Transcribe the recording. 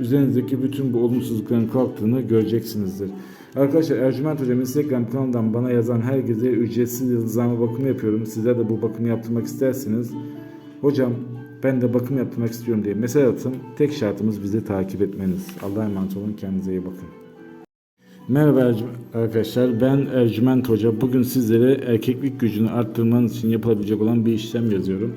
üzerinizdeki bütün bu olumsuzlukların kalktığını göreceksinizdir. Arkadaşlar Ercüment Hocam Instagram kanalından bana yazan herkese ücretsiz yıldızlama bakımı yapıyorum. Sizler de bu bakımı yaptırmak isterseniz hocam ben de bakım yaptırmak istiyorum diye mesaj atın. Tek şartımız bizi takip etmeniz. Allah'a emanet olun. Kendinize iyi bakın. Merhaba arkadaşlar ben Ercüment Hoca. Bugün sizlere erkeklik gücünü arttırmanız için yapılabilecek olan bir işlem yazıyorum.